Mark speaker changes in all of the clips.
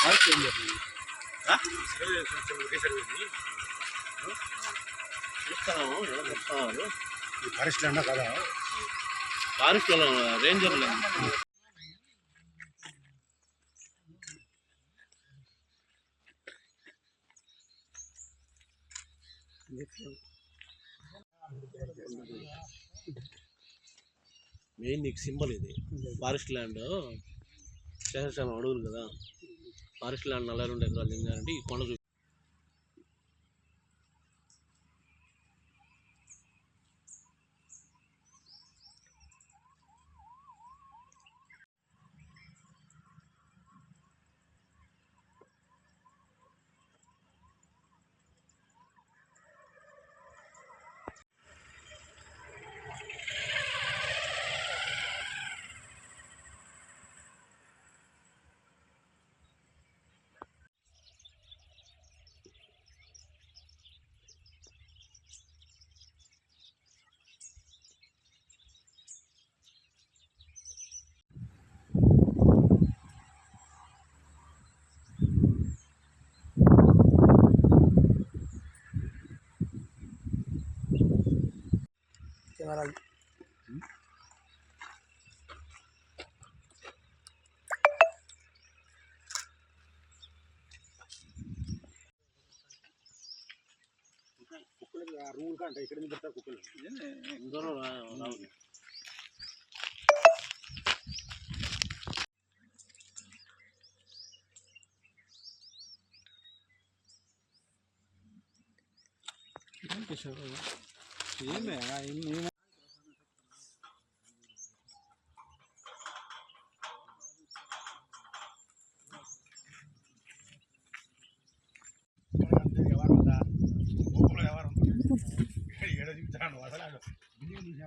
Speaker 1: Forest ranger చూస్తాను ఎలా చెప్తున్నారు
Speaker 2: ఫారెస్ట్ ల్యాండ్ కదా
Speaker 1: ఫారెస్ట్ రేంజర్ మెయిన్ నీకు సింబల్ ఇది. ఫారెస్ట్ ల్యాండ్ శేషాచలం అడుగులు కదా. ఫారెస్ట్ ల్యాండ్ నలభై రెండు ఎకరాలు ఏంటంటే ఈ కొండ చూ
Speaker 2: రూల్ కంటే ఇక్కడ నుంచి పెడతా కుక్కలు
Speaker 1: అందరూ రా- రావు
Speaker 2: ఏమే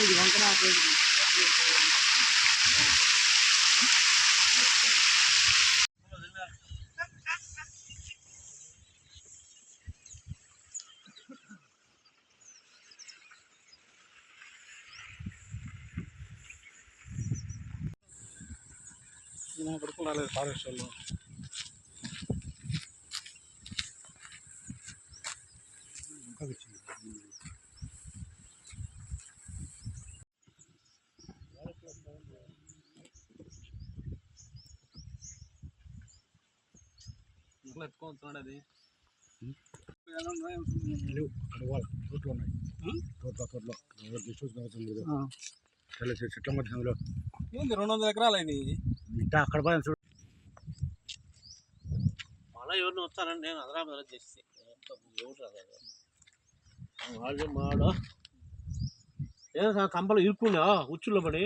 Speaker 3: ఇది వంకన ఆపేది.
Speaker 2: నా కొడుకు రాలేదు
Speaker 1: ఎత్తుకోవచ్చున్నాడు అది
Speaker 2: లేవు వాళ్ళ తోటలు ఉన్నాయి తోటలో తోటలో చూసిన చెట్ల- మధ్యలో
Speaker 3: ఏంది రెండు వందల ఎకరాలు ఇది
Speaker 2: ఇంట అక్కడ పోయిన చూడు.
Speaker 1: మళ్ళీ ఎవరిని వస్తారని నేను అదరా బదరా చేస్తే ఎవరు రాదు వాళ్ళు మాడు ఏదో సార్ కంపలు ఇరుక్కున్నా ఉచ్చుల్లో పడి